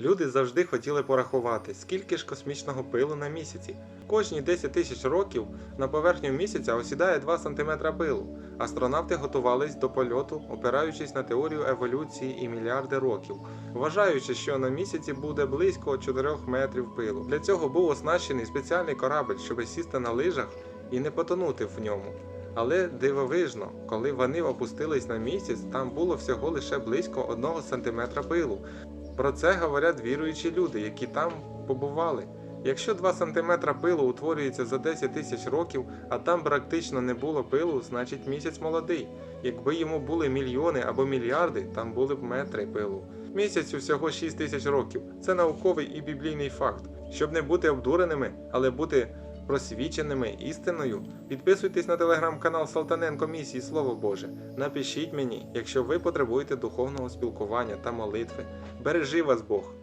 Люди завжди хотіли порахувати, скільки ж космічного пилу на місяці. Кожні 10 тисяч років на поверхню місяця осідає 2 см пилу. Астронавти готувались до польоту, опираючись на теорію еволюції і мільярди років, вважаючи, що на місяці буде близько 4 метрів пилу. Для цього був оснащений спеціальний корабль, щоб сісти на лижах і не потонути в ньому. Але дивовижно, коли вони опустились на місяць, там було всього лише близько 1 см пилу. Про це говорять віруючі люди, які там побували. Якщо 2 см пилу утворюється за 10 тисяч років, а там практично не було пилу, значить місяць молодий. Якби йому були мільйони або мільярди, там були б метри пилу. Місяцю всього 6 тисяч років. Це науковий і біблійний факт. Щоб не бути обдуреними, але бути просвіченими істиною, підписуйтесь на телеграм-канал Салтаненко Місії Слово Боже. Напишіть мені, якщо ви потребуєте духовного спілкування та молитви. Бережи вас Бог!